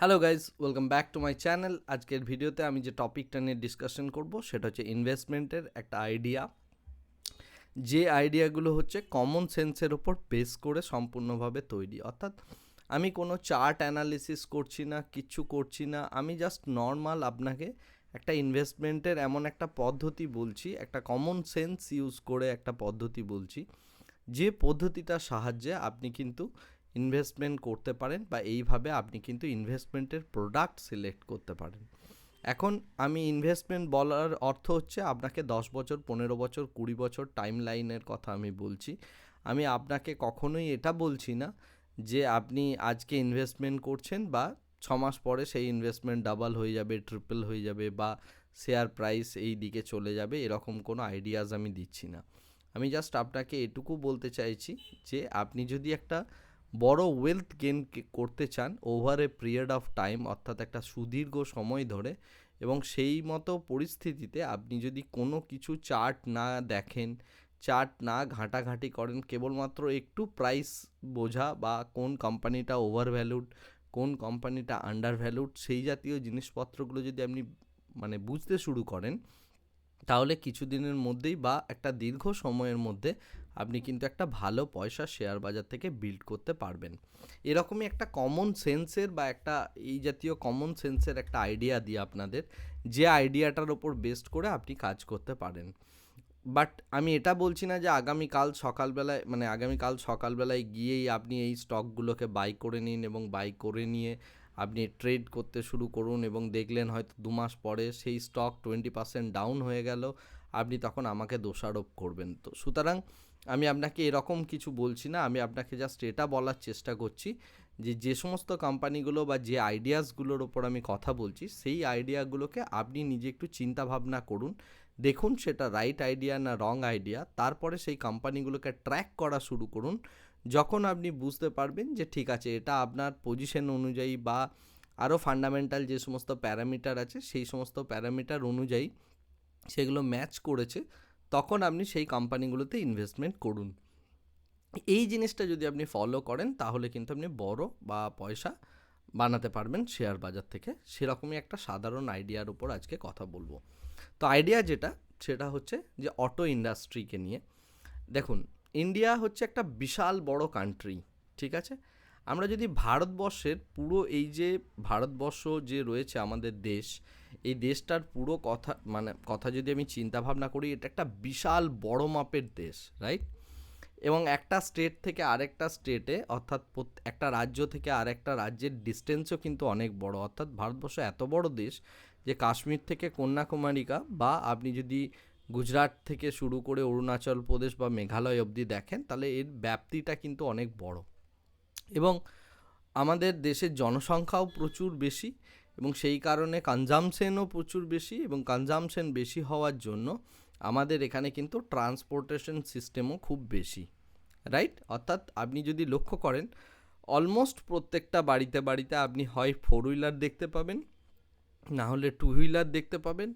Hello guys welcome back to my channel আজকের ভিডিওতে আমি যে টপিকটা নিয়ে ডিসকাশন করব, সেটা হচ্ছে ইনভেস্টমেন্টের একটা আইডিয়া যে আইডিয়াগুলো হচ্ছে কমন সেন্সের ওপর বেস করে সম্পূর্ণভাবে তৈরি। অর্থাৎ আমি কোনো চার্ট অ্যানালিসিস করছি না কিচ্ছু করছি না। আমি জাস্ট নর্মাল আপনাকে একটা ইনভেস্টমেন্টের এমন একটা পদ্ধতি বলছি, একটা কমন সেন্স ইউজ করে একটা পদ্ধতি বলছি। যে পদ্ধতিটার সাহায্যে আপনি কিন্তু ইনভেস্টমেন্ট করতে পারেন বা এইভাবে আপনি কিন্তু ইনভেস্টমেন্টের প্রোডাক্ট সিলেক্ট করতে পারেন। এখন আমি ইনভেস্টমেন্ট বলার অর্থ হচ্ছে আপনাকে দশ বছর, পনেরো বছর, কুড়ি বছর টাইম লাইনের কথা আমি বলছি। আমি আপনাকে কখনোই এটা বলছি না যে আপনি আজকে ইনভেস্টমেন্ট করছেন বা ছ মাস পরে সেই ইনভেস্টমেন্ট ডাবল হয়ে যাবে ট্রিপল হয়ে যাবে বা শেয়ার প্রাইস এই দিকে চলে যাবে, এরকম কোনো আইডিয়াজ আমি দিচ্ছি না। আমি জাস্ট আপনাকে এটুকু বলতে চাইছি যে আপনি যদি একটা বড় ওয়েলথ গেন করতে চান over a period of time অর্থাৎ একটা সুদীর্ঘ সময় ধরে, এবং সেই মতো পরিস্থিতিতে আপনি যদি কোনো কিছু চার্ট না দেখেন চার্ট না ঘাঁটাঘাঁটি করেন, কেবলমাত্র একটু প্রাইস বোঝা বা কোন কোম্পানিটা ওভার ভ্যালুড কোন কোম্পানিটা আন্ডার ভ্যালুড সেই জাতীয় জিনিসপত্রগুলো যদি আপনি মানে বুঝতে শুরু করেন, তাহলে কিছুদিনের মধ্যেই বা একটা দীর্ঘ সময়ের মধ্যে আপনি কিন্তু একটা ভালো পয়সা শেয়ার বাজার থেকে বিল্ড করতে পারবেন। এরকমই একটা কমন সেন্সের বা একটা এই জাতীয় কমন সেন্সের একটা আইডিয়া দিই আপনাদের যে আইডিয়াটার ওপর বেস্ট করে আপনি কাজ করতে পারেন। বাট আমি এটা বলছি না যে আগামীকাল সকালবেলায় মানে আগামীকাল সকালবেলায় গিয়েই আপনি এই স্টকগুলোকে বাই করে নিন এবং বাই করে নিয়ে আপনি ট্রেড করতে শুরু করুন এবং দেখলেন হয়তো দু মাস পরে সেই স্টক টোয়েন্টি পার্সেন্ট ডাউন হয়ে গেল, আপনি তখন আমাকে দোষারোপ করবেন। তো সুতরাং আমি আপনাকে এরকম কিছু বলছি না, আমি আপনাকে জাস্ট এটা বলার চেষ্টা করছি যে যে সমস্ত কোম্পানিগুলো বা যে আইডিয়াসগুলোর ওপর আমি কথা বলছি, সেই আইডিয়াগুলোকে আপনি নিজে একটু চিন্তা ভাবনা করুন। দেখুন সেটা রাইট আইডিয়া না রং আইডিয়া তারপরে সেই কোম্পানিগুলোকে ট্র্যাক করা শুরু করুন। যখন আপনি বুঝতে পারবেন যে, ঠিক আছে, এটা আপনার পজিশন অনুযায়ী বা আরও ফান্ডামেন্টাল যে সমস্ত প্যারামিটার আছে, সেই সমস্ত প্যারামিটার অনুযায়ী সেগুলো ম্যাচ করেছে তখন আপনি সেই কোম্পানিগুলোতে ইনভেস্টমেন্ট করুন। এই জিনিসটা যদি আপনি ফলো করেন, তাহলে কিন্তু আপনি বড় বা পয়সা বানাতে পারবেন শেয়ার বাজার থেকে। সেরকমই একটা সাধারণ আইডিয়ার উপর আজকে কথা বলব। তো আইডিয়া যেটা, সেটা হচ্ছে যে অটো ইন্ডাস্ট্রিকে নিয়ে। দেখুন ইন্ডিয়া হচ্ছে একটা বিশাল বড় কান্ট্রি ঠিক আছে? আমরা যদি ভারতবর্ষের পুরো এই যে ভারতবর্ষ যে রয়েছে আমাদের দেশ এই দেশটার পুরো কথা মানে কথা যদি আমি চিন্তা ভাবনা করি, এটা একটা বিশাল বড় মাপের দেশ রাইট এবং একটা স্টেট থেকে আরেকটা স্টেটে অর্থাৎ একটা রাজ্য থেকে আরেকটা রাজ্যের ডিস্টেন্সও কিন্তু অনেক বড়। অর্থাৎ ভারতবর্ষ এত বড় দেশ যে কাশ্মীর থেকে কন্যাকুমারিকা বা আপনি যদি গুজরাট থেকে শুরু করে অরুণাচল প্রদেশ বা মেঘালয় অবধি দেখেন, তাহলে এর ব্যাপ্তিটা কিন্তু অনেক বড়। এবং আমাদের দেশের জনসংখ্যাও প্রচুর বেশি। এবং সেই কারণে কনজামশনও প্রচুর বেশি এবং কনজামশন বেশি হওয়ার জন্য আমাদের এখানে কিন্তু ট্রান্সপোর্টেশন সিস্টেমও খুব বেশি, রাইট? অর্থাৎ আপনি যদি লক্ষ্য করেন, অলমোস্ট প্রত্যেকটা বাড়িতে বাড়িতে আপনি হয় ফোর হুইলার দেখতে পাবেন, না হলে টু হুইলার দেখতে পাবেন,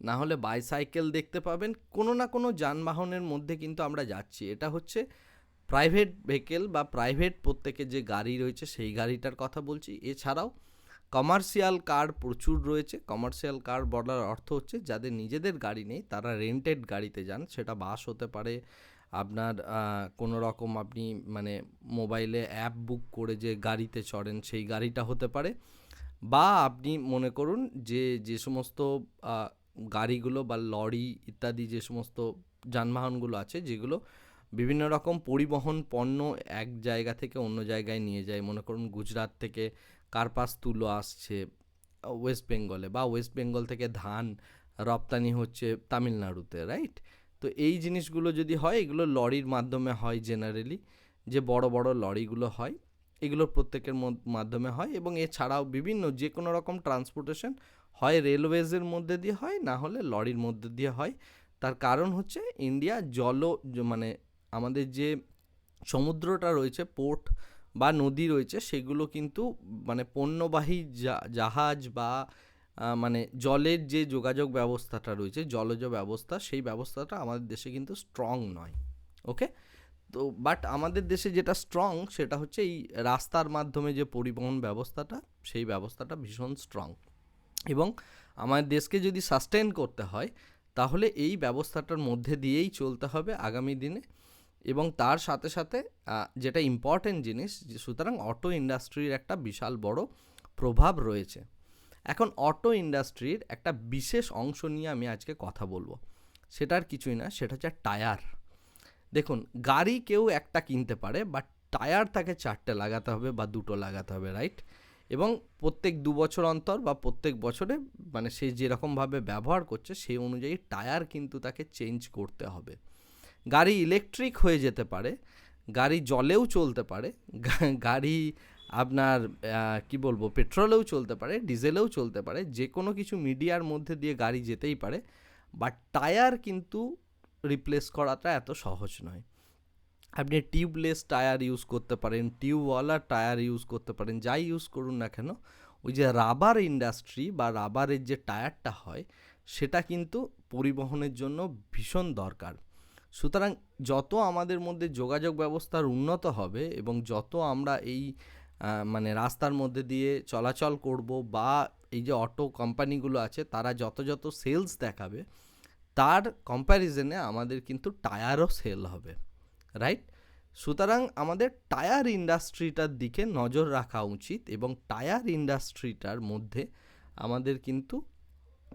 না হলে বাইসাইকেল দেখতে পাবেন, কোনো না কোনো যানবাহনের মধ্যে কিন্তু আমরা যাচ্ছি। এটা হচ্ছে প্রাইভেট ভেহিকেল বা প্রাইভেট প্রত্যেকের যে গাড়ি রয়েছে সেই গাড়িটার কথা বলছি। এছাড়াও কমার্শিয়াল কার প্রচুর রয়েছে। কমার্শিয়াল কার বলার অর্থ হচ্ছে যাদের নিজেদের গাড়ি নেই, তারা রেন্টেড গাড়িতে যান। সেটা বাস হতে পারে। আপনার কোনো রকম আপনি মানে মোবাইলে অ্যাপ বুক করে যে গাড়িতে চড়েন, সেই গাড়িটা হতে পারে। বা আপনি মনে করুন যে যে সমস্ত গাড়িগুলো বা লরি ইত্যাদি যে সমস্ত যানবাহনগুলো আছে, যেগুলো বিভিন্ন রকম পরিবহন পণ্য এক জায়গা থেকে অন্য জায়গায় নিয়ে যায়। মনে করুন গুজরাট থেকে কার্পাস তুলো আসছে ওয়েস্ট বেঙ্গলে বা ওয়েস্ট বেঙ্গল থেকে ধান রপ্তানি হচ্ছে তামিলনাড়ুতে রাইট তো এই জিনিসগুলো যদি হয়, এগুলো লরির মাধ্যমে হয় জেনারেলি যে বড় বড় লরিগুলো হয়, এগুলো প্রত্যেকের মাধ্যমে হয় এবং এছাড়াও বিভিন্ন যে কোনো রকম ট্রান্সপোর্টেশন হয় রেলওয়েজের মধ্যে দিয়ে হয়, না হলে লরির মধ্যে দিয়ে হয়। তার কারণ হচ্ছে ইন্ডিয়া জল মানে আমাদের যে সমুদ্রটা রয়েছে পোর্ট বা নদী রয়েছে, সেগুলো কিন্তু মানে পণ্যবাহী জাহাজ বা মানে জলের যে যোগাযোগ ব্যবস্থাটা রয়েছে, জলজ ব্যবস্থা, সেই ব্যবস্থাটা আমাদের দেশে কিন্তু স্ট্রং নয় ওকে তো বাট আমাদের দেশে যেটা স্ট্রং সেটা হচ্ছে এই রাস্তার মাধ্যমে যে পরিবহন ব্যবস্থাটা, সেই ব্যবস্থাটা ভীষণ স্ট্রং এবং আমার দেশকে যদি সাস্টেন করতে হয়, তাহলে এই ব্যবস্থাটার মধ্যে দিয়েই চলতে হবে আগামী দিনে। এবং তার সাথে সাথে যেটা ইম্পর্টেন্ট জিনিস সুতরাং অটো ইন্ডাস্ট্রির একটা বিশাল বড় প্রভাব রয়েছে। এখন অটো ইন্ডাস্ট্রির একটা বিশেষ অংশ নিয়ে আমি আজকে কথা বলব। সেটার কিছুই না, সেটা হচ্ছে টায়ার দেখুন, গাড়ি কেউ একটা কিনতে পারে বাট টায়ার তাকে চারটে লাগাতে হবে বা দুটো লাগাতে হবে রাইট এবং প্রত্যেক দু বছর অন্তর বা প্রত্যেক বছরে মানে সে যেরকমভাবে ব্যবহার করছে, সেই অনুযায়ী টায়ার কিন্তু তাকে চেঞ্জ করতে হবে। গাড়ি ইলেকট্রিক হয়ে যেতে পারে, গাড়ি জলেও চলতে পারে, গাড়ি আপনার কি বলব পেট্রোলেও চলতে পারে ডিজেলেও চলতে পারে যে কোনো কিছু মিডিয়ার মধ্যে দিয়ে গাড়ি যেতেই পারে বাট টায়ার কিন্তু রিপ্লেস করাটা এত সহজ নয়। আপনি টিউবলেস টায়ার ইউজ করতে পারেন টিউবওয়ালা টায়ার ইউজ করতে পারেন, যাই ইউজ করুন না কেন, ওই যে রাবার ইন্ডাস্ট্রি বা রাবারের যে টায়ারটা হয়, সেটা কিন্তু পরিবহনের জন্য ভীষণ দরকার। সুতরাং যত আমাদের মধ্যে যোগাযোগ ব্যবস্থার উন্নত হবে এবং যত আমরা এই মানে রাস্তার মধ্যে দিয়ে চলাচল করব বা এই যে অটো কোম্পানিগুলো আছে, তারা যত যত সেলস দেখাবে, তার কম্প্যারিজনে আমাদের কিন্তু টায়ারও সেল হবে রাইট সুতরাং আমাদের টায়ার ইন্ডাস্ট্রিটার দিকে নজর রাখা উচিত এবং টায়ার ইন্ডাস্ট্রিটার মধ্যে আমাদের কিন্তু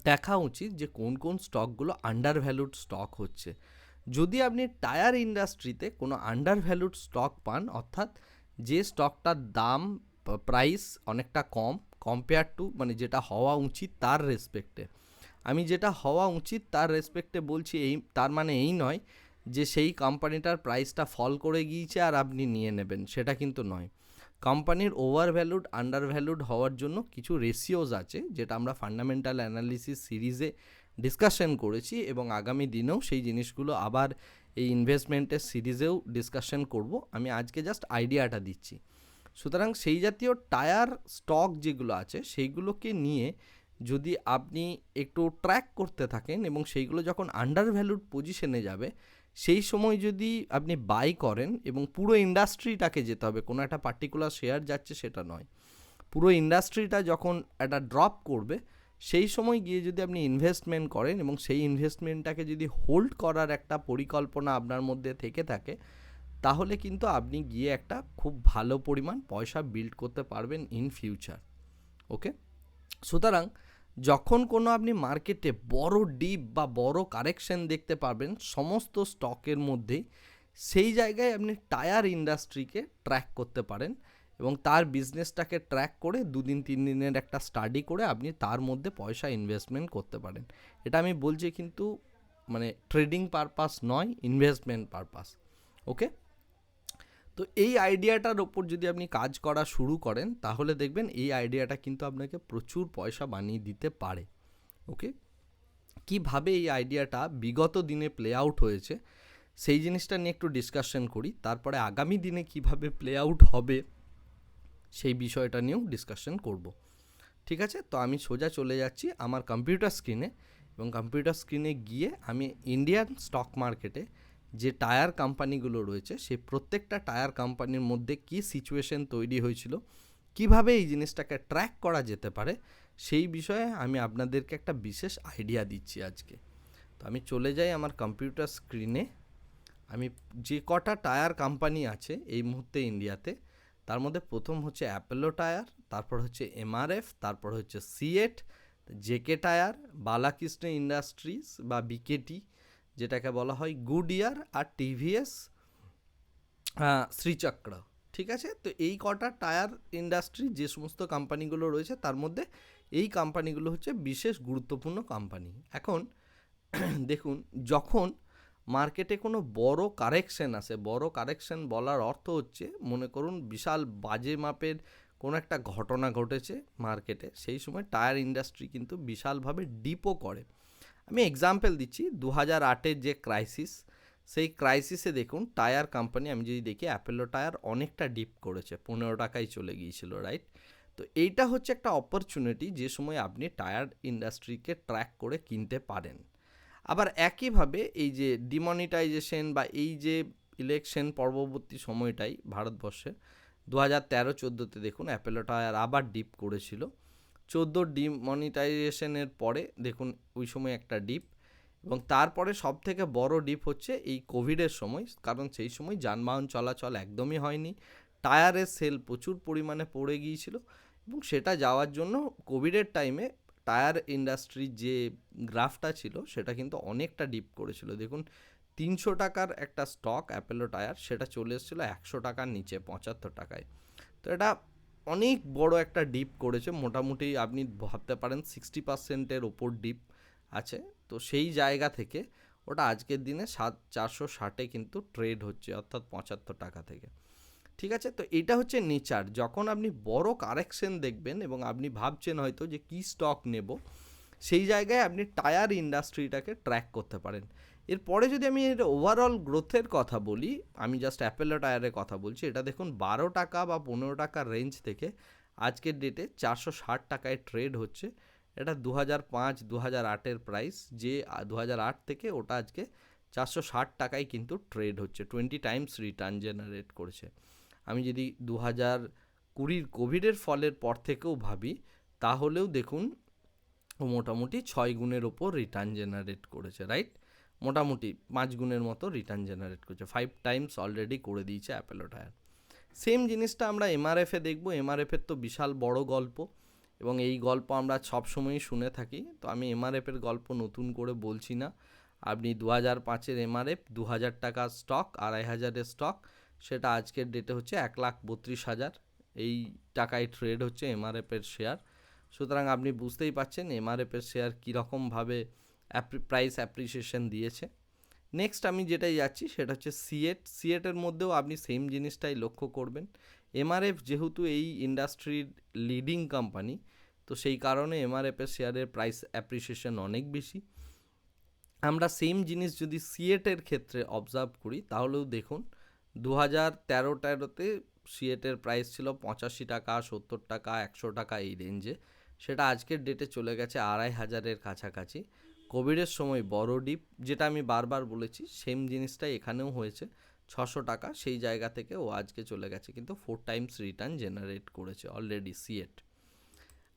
দেখা উচিত যে কোন কোন স্টকগুলো আন্ডার ভ্যালুড স্টক হচ্ছে। যদি আপনি টায়ার ইন্ডাস্ট্রিতে কোনো আন্ডার ভ্যালুড স্টক পান, অর্থাৎ যে স্টকটার দাম প্রাইস অনেকটা কম কম্পেয়ার টু মানে যেটা হওয়া উচিত তার রেসপেক্টে আমি যেটা হওয়া উচিত তার রেসপেক্টে বলছি এই, তার মানে এই নয় যে সেই কোম্পানিটার প্রাইসটা ফল করে গিয়েছে আর আপনি নিয়ে নেবেন, সেটা কিন্তু নয়। কোম্পানির ওভার ভ্যালুড আন্ডার ভ্যালুড হওয়ার জন্য কিছু রেশিওজ আছে, যেটা আমরা ফান্ডামেন্টাল অ্যানালিসিস সিরিজে ডিসকাশন করেছি এবং আগামী দিনেও সেই জিনিসগুলো আবার এই ইনভেস্টমেন্টের সিরিজেও ডিসকাশন করব। আমি আজকে জাস্ট আইডিয়াটা দিচ্ছি। সুতরাং সেই জাতীয় টায়ার স্টক যেগুলো আছে, সেইগুলোকে নিয়ে যদি আপনি একটু ট্র্যাক করতে থাকেন এবং সেইগুলো যখন আন্ডার ভ্যালুড পজিশনে যাবে, সেই সময় যদি আপনি বাই করেন এবং পুরো ইন্ডাস্ট্রিটাকে যেতে হবে, কোনো একটা পার্টিকুলার শেয়ার যাচ্ছে সেটা নয়। পুরো ইন্ডাস্ট্রিটা যখন একটা ড্রপ করবে সেই সময় গিয়ে যদি আপনি ইনভেস্টমেন্ট করেন এবং সেই ইনভেস্টমেন্টটাকে যদি হোল্ড করার একটা পরিকল্পনা আপনার মধ্যে থেকে থাকে, তাহলে কিন্তু আপনি গিয়ে একটা খুব ভালো পরিমাণ পয়সা বিল্ড করতে পারবেন ইন ফিউচার ওকে সুতরাং যখন কোনো আপনি মার্কেটে বড় ডিপ বা বড় কারেকশন দেখতে পারবেন, সমস্ত স্টকের মধ্যেই সেই জায়গায় আপনি টায়ার ইন্ডাস্ট্রিকে ট্র্যাক করতে পারেন। এবং তার বিজনেসটাকে ট্র্যাক করে দুদিন তিন দিনের একটা স্টাডি করে আপনি তার মধ্যে পয়সা ইনভেস্টমেন্ট করতে পারেন। এটা আমি বলছি কিন্তু মানে ট্রেডিং পারপাস নয় ইনভেস্টমেন্ট পারপাস ওকে তো এই আইডিয়াটার ওপর যদি আপনি কাজ করা শুরু করেন, তাহলে দেখবেন এই আইডিয়াটা কিন্তু আপনাকে প্রচুর পয়সা বানিয়ে দিতে পারে ওকে কীভাবে এই আইডিয়াটা বিগত দিনে প্লে আউট হয়েছে, সেই জিনিসটা নিয়ে একটু ডিসকাশন করি, তারপরে আগামী দিনে কীভাবে প্লে আউট হবে সেই বিষয়টা নিয়েও ডিসকাশন করব। ঠিক আছে? তো আমি সোজা চলে যাচ্ছি আমার কম্পিউটার স্ক্রিনে এবং কম্পিউটার স্ক্রিনে গিয়ে আমি ইন্ডিয়ান স্টক মার্কেটে যে টায়ার কোম্পানিগুলো রয়েছে, সেই প্রত্যেকটা টায়ার কোম্পানির মধ্যে কী সিচুয়েশন তৈরি হয়েছিল, কীভাবে এই জিনিসটাকে ট্র্যাক করা যেতে পারে, সেই বিষয়ে আমি আপনাদেরকে একটা বিশেষ আইডিয়া দিচ্ছি আজকে। তো আমি চলে যাই আমার কম্পিউটার স্ক্রিনে আমি যে কটা টায়ার কোম্পানি আছে এই মুহূর্তে ইন্ডিয়াতে তার মধ্যে প্রথম হচ্ছে অ্যাপেলো টায়ার, তারপর হচ্ছে এমআরএফ, তারপর হচ্ছে CEAT JK tyre, Balakrishna industries বা বিকেটি যেটাকে বলা হয় গুড ইয়ার আর টিভিএস শ্রীচক্র, ঠিক আছে? তো এই কটা টায়ার ইন্ডাস্ট্রি যে সমস্ত কোম্পানিগুলো রয়েছে, তার মধ্যে এই কোম্পানিগুলো হচ্ছে বিশেষ গুরুত্বপূর্ণ কোম্পানি। এখন দেখুন, যখন মার্কেটে কোনো বড় কারেকশন আসে বড় কারেকশন বলার অর্থ হচ্ছে, মনে করুন বিশাল বাজে মাপের কোনো একটা ঘটনা ঘটেছে মার্কেটে, সেই সময় টায়ার ইন্ডাস্ট্রি কিন্তু বিশালভাবে ডিপও করে। আমি এক্সাম্পল দিচ্ছি দু হাজার আটের যে ক্রাইসিস সেই ক্রাইসিসে দেখুন টায়ার কোম্পানি আমি যদি দেখি অ্যাপেলো টায়ার অনেকটা ডিপ করেছে, পনেরো টাকায় চলে গিয়েছিল রাইট তো এইটা হচ্ছে একটা অপরচুনিটি যে সময় আপনি টায়ার ইন্ডাস্ট্রিকে ট্র্যাক করে কিনতে পারেন। আবার একইভাবে এই যে ডিমনিটাইজেশন বা এই যে ইলেকশন পরবর্তী সময়টাই ভারতবর্ষে দু হাজার তেরো চোদ্দোতে দেখুন অ্যাপেলো টায়ার আবার ডিপ করেছিল। চোদ্দ ডিমনিটাইজেশনের পরে দেখুন ওই সময় একটা ডিপ এবং তারপরে সব থেকে বড় ডিপ হচ্ছে এই কোভিডের সময়, কারণ সেই সময় যানবাহন চলাচল একদমই হয়নি। টায়ারের সেল প্রচুর পরিমাণে পড়ে গিয়েছিল এবং সেটা যাওয়ার জন্য কোভিডের টাইমে টায়ার ইন্ডাস্ট্রির যে গ্রাফটা ছিল, সেটা কিন্তু অনেকটা ডিপ করেছিল। দেখুন, তিনশো টাকার একটা স্টক অ্যাপেলো টায়ার, সেটা চলে এসেছিল একশো টাকার নিচে, পঁচাত্তর টাকায়। তো এটা অনেক বড় একটা ডিপ করেছে, মোটামুটি আপনি ভাবতে পারেন সিক্সটি পার্সেন্টের ওপর ডিপ আছে। তো সেই জায়গা থেকে ওটা আজকের দিনে সাত, চারশো ষাটে কিন্তু ট্রেড হচ্ছে, অর্থাৎ পঁচাত্তর টাকা থেকে। ঠিক আছে? তো এটা হচ্ছে নেচার। যখন আপনি বড় কারেকশন দেখবেন এবং আপনি ভাবছেন হয়তো যে কী স্টক নেব, সেই জায়গায় আপনি টায়ার ইন্ডাস্ট্রিটাকে ট্র্যাক করতে পারেন। এরপরে যদি আমি এর ওভারঅল গ্রোথের কথা বলি, আমি জাস্ট অ্যাপেলো টায়ারের কথা বলছি, এটা দেখুন বারো টাকা বা পনেরো টাকার রেঞ্জ থেকে আজকের ডেটে চারশো ষাট টাকায় ট্রেড হচ্ছে। এটা দু হাজার পাঁচ দু হাজার আটের প্রাইস যে দু হাজার আট থেকে ওটা আজকে চারশো ষাট টাকায় কিন্তু ট্রেড হচ্ছে। টোয়েন্টি টাইমস রিটার্ন জেনারেট করেছে। আমি যদি দু হাজার কুড়ির কোভিডের ফলের পর থেকেও ভাবি, তাহলেও দেখুন মোটামুটি ছয় গুণের ওপর রিটার্ন জেনারেট করেছে রাইট মোটামুটি পাঁচ গুণের মতো রিটার্ন জেনারেট করছে। ফাইভ টাইমস অলরেডি করে দিয়েছে অ্যাপেলো টায়ার সেম জিনিসটা আমরা এমআরএফে দেখব। এমআরএফের তো বিশাল বড় গল্প এবং এই গল্প আমরা সবসময়ই শুনে থাকি। তো আমি এমআরএফের গল্প নতুন করে বলছি না। আপনি দু হাজার পাঁচের এমআরএফ দু হাজার টাকার স্টক আড়াই হাজারের স্টক সেটা আজকের ডেটে হচ্ছে এক লাখ বত্রিশ হাজার। এই টাকায় ট্রেড হচ্ছে এমআরএফের শেয়ার সুতরাং আপনি বুঝতেই পাচ্ছেন এমআরএফের শেয়ার কীরকমভাবে প্রাইস অ্যাপ্রিসিয়েশন দিয়েছে। নেক্সট আমি যেটাই যাচ্ছি সেটা হচ্ছে সিএট সিএটের মধ্যেও আপনি সেম জিনিসটাই লক্ষ্য করবেন। এমআরএফ যেহেতু এই ইন্ডাস্ট্রির লিডিং কোম্পানি তো সেই কারণে এমআরএফের শেয়ারের প্রাইস অ্যাপ্রিসিয়েশন অনেক বেশি। আমরা সেম জিনিস যদি সিএটের ক্ষেত্রে অবজার্ভ করি, তাহলেও দেখুন দু হাজার তেরো তেরোতে সিএটের প্রাইস ছিল পঁচাশি টাকা, সত্তর টাকা, একশো টাকা এই রেঞ্জে। সেটা আজকের ডেটে চলে গেছে আড়াই হাজারের কাছাকাছি। কোভিডের সময় বড় ডিপ, যেটা আমি বারবার বলেছি, সেম জিনিসটাই এখানেও হয়েছে। ছশো টাকা সেই জায়গা থেকে ও আজকে চলে গেছে, কিন্তু ফোর টাইমস রিটার্ন জেনারেট করেছে অলরেডি সিএট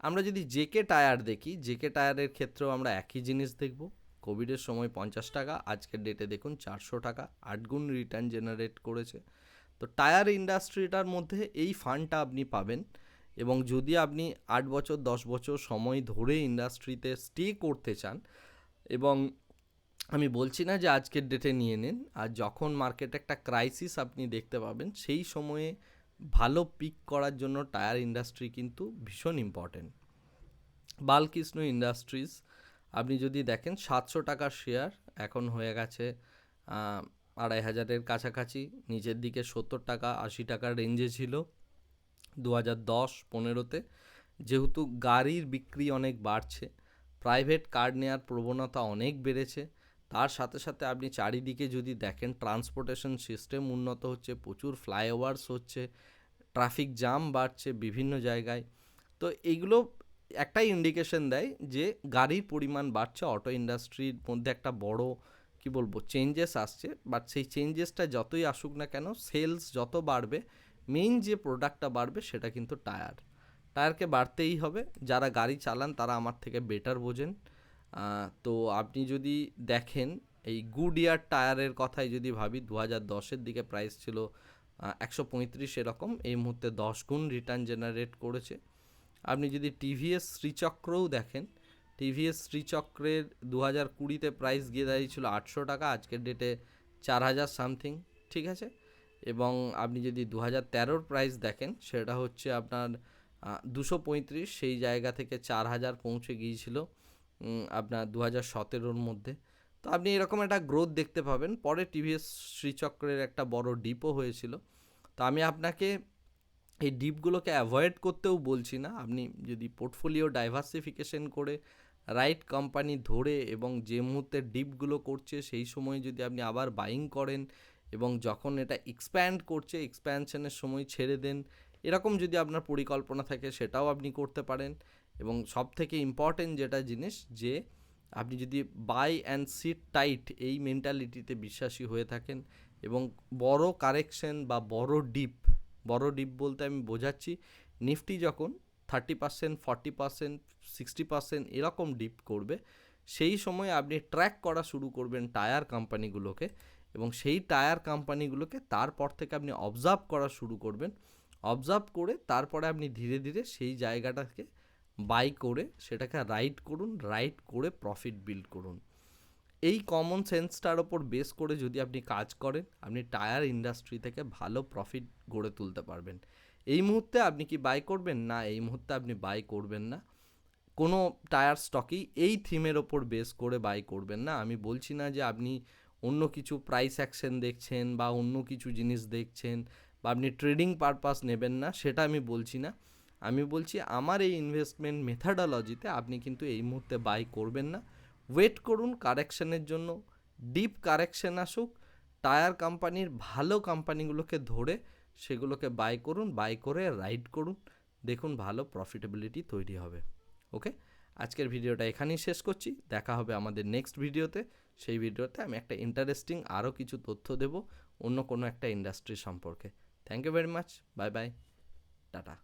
আমরা যদি জেকে টায়ার দেখি, জেকে টায়ারের ক্ষেত্রেও আমরা একই জিনিস দেখব। কোভিডের সময় পঞ্চাশ টাকা, আজকের ডেটে দেখুন চারশো টাকা আটগুণ রিটার্ন জেনারেট করেছে। তো টায়ার ইন্ডাস্ট্রিটার মধ্যে এই ফান্ডটা আপনি পাবেন এবং যদি আপনি আট বছর, দশ বছর সময় ধরে ইন্ডাস্ট্রিতে স্টে করতে চান এবং আমি বলছি না যে আজকের ডেটে নিয়ে নিন, আর যখন মার্কেটে একটা ক্রাইসিস আপনি দেখতে পাবেন, সেই সময়ে ভালো পিক করার জন্য টায়ার ইন্ডাস্ট্রি কিন্তু ভীষণ ইম্পর্টেন্ট বালকৃষ্ণ ইন্ডাস্ট্রিজ আপনি যদি দেখেন সাতশো টাকার শেয়ার এখন হয়ে গেছে আড়াই হাজারের কাছাকাছি, নিচের দিকে সত্তর টাকা, আশি টাকার রেঞ্জে ছিল দু হাজার দশ পনেরোতে। যেহেতু গাড়ির বিক্রি অনেক বাড়ছে প্রাইভেট কার নেওয়ার প্রবণতা অনেক বেড়েছে, তার সাথে সাথে আপনি চারিদিকে যদি দেখেন ট্রান্সপোর্টেশন সিস্টেম উন্নত হচ্ছে, প্রচুর ফ্লাইওভার্স হচ্ছে ট্রাফিক জাম বাড়ছে বিভিন্ন জায়গায়। তো এইগুলো একটাই ইন্ডিকেশন দেয় যে গাড়ির পরিমাণ বাড়ছে অটো ইন্ডাস্ট্রির মধ্যে একটা বড়, কি বলব চেঞ্জেস আসছে। বাট সেই চেঞ্জেসটা যতই আসুক না কেন সেলস যত বাড়বে মেইন যে প্রোডাক্টটা বাড়বে, সেটা কিন্তু টায়ার টায়ারকে বাড়তেই হবে। যারা গাড়ি চালান, তারা আমার থেকে বেটার বোঝেন। তো আপনি যদি দেখেন, এই গুড ইয়ার টায়ারের কথাই যদি ভাবি দু হাজার দশের দিকে প্রাইস ছিল একশো পঁয়ত্রিশ এরকম। এই মুহূর্তে দশ গুণ রিটার্ন জেনারেট করেছে। আপনি যদি টিভিএস শ্রীচক্রও দেখেন টিভিএস শ্রীচক্রের দু হাজার কুড়িতে প্রাইস গিয়ে দাঁড়িয়েছিল আটশো টাকা, আজকের ডেটে চার হাজার সামথিং ঠিক আছে? এবং আপনি যদি দু হাজার তেরোর প্রাইস দেখেন, সেটা হচ্ছে আপনার দুশো পঁয়ত্রিশ, সেই জায়গা থেকে চার হাজার পৌঁছে গিয়েছিল আপনার দু হাজার সতেরোর মধ্যে। তো আপনি এরকম একটা গ্রোথ দেখতে পাবেন। পরে টিভিএস শ্রীচক্রের একটা বড় ডিপও হয়েছিল। তো আমি আপনাকে এই ডিপগুলোকে অ্যাভয়েড করতেও বলছি না। আপনি যদি পোর্টফোলিও ডাইভার্সিফিকেশন করে রাইট কোম্পানি ধরে এবং যে মুহূর্তে ডিপগুলো করছে, সেই সময় যদি আপনি আবার বাইং করেন এবং যখন এটা এক্সপ্যান্ড করছে এক্সপ্যানশনের সময় ছেড়ে দেন, এরকম যদি আপনার পরিকল্পনা থাকে, সেটাও আপনি করতে পারেন। এবং সব থেকে ইম্পর্টেন্ট যেটা জিনিস যে, আপনি যদি বাই অ্যান্ড সিট টাইট এই মেন্টালিটিতে বিশ্বাসী হয়ে থাকেন এবং বড় কারেকশন বা বড় ডিপ বড় ডিপ বলতে আমি বোঝাচ্ছি, নিফটি যখন thirty percent forty percent sixty percent এরকম ডিপ করবে, সেই সময় আপনি ট্র্যাক করা শুরু করবেন টায়ার কোম্পানিগুলোকে এবং সেই টায়ার কোম্পানিগুলোকে তারপর থেকে আপনি অবজার্ভ করা শুরু করবেন। অবজার্ভ করে তারপরে আপনি ধীরে ধীরে সেই জায়গাটাকে বাই করে সেটাকে রাইড করুন রাইড করে প্রফিট বিল্ড করুন। এই কমন সেন্সটার ওপর বেস করে যদি আপনি কাজ করেন, আপনি টায়ার ইন্ডাস্ট্রি থেকে ভালো প্রফিট গড়ে তুলতে পারবেন। এই মুহূর্তে আপনি কি বাই করবেন? না, এই মুহূর্তে আপনি বাই করবেন না। কোনো টায়ার স্টকই এই থিমের ওপর বেস করে বাই করবেন না। আমি বলছি না যে আপনি অন্য কিছু প্রাইস অ্যাকশন দেখছেন বা অন্য কিছু জিনিস দেখছেন বা আপনি ট্রেডিং পারপাস নেবেন না, সেটা আমি বলছি না। আমি বলছি আমার এই ইনভেস্টমেন্ট মেথাডোলজিতে আপনি কিন্তু এই মুহূর্তে বাই করবেন না। ওয়েট করুন কারেকশনের জন্য। ডিপ কারেকশন আসুক টায়ার কোম্পানির ভালো কোম্পানিগুলোকে ধরে সেগুলোকে বাই করুন বাই করে রাইড করুন। দেখুন ভালো প্রফিটেবিলিটি তৈরি হবে। ওকে আজকের ভিডিওটা এখানেই শেষ করছি। দেখা হবে আমাদের নেক্সট ভিডিওতে। সেই ভিডিওতে আমি একটা ইন্টারেস্টিং আরও কিছু তথ্য দেব অন্য কোনো একটা ইন্ডাস্ট্রি সম্পর্কে। Thank you very much bye bye tata